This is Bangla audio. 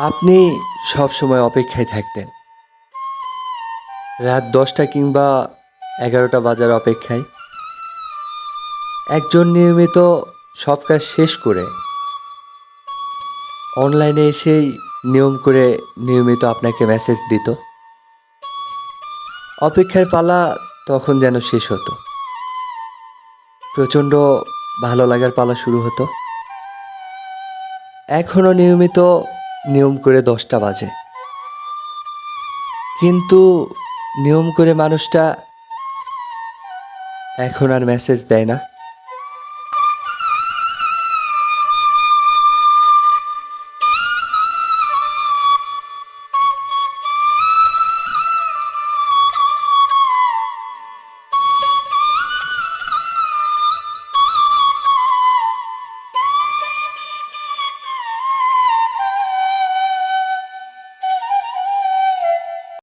আপনি সব সময় অপেক্ষায় থাকতেন। রাত দশটা কিংবা এগারোটা বাজার অপেক্ষায়। একজন নিয়মিত সব কাজ শেষ করে অনলাইনে এসেই নিয়ম করে নিয়মিত আপনাকে মেসেজ দিত। অপেক্ষার পালা তখন যেন শেষ হতো। প্রচণ্ড ভালো লাগার পালা শুরু হতো। এখনও নিয়মিত নিয়ম করে দশটা বাজে। কিন্তু নিয়ম করে মানুষটা এখন আর মেসেজ দেয় না।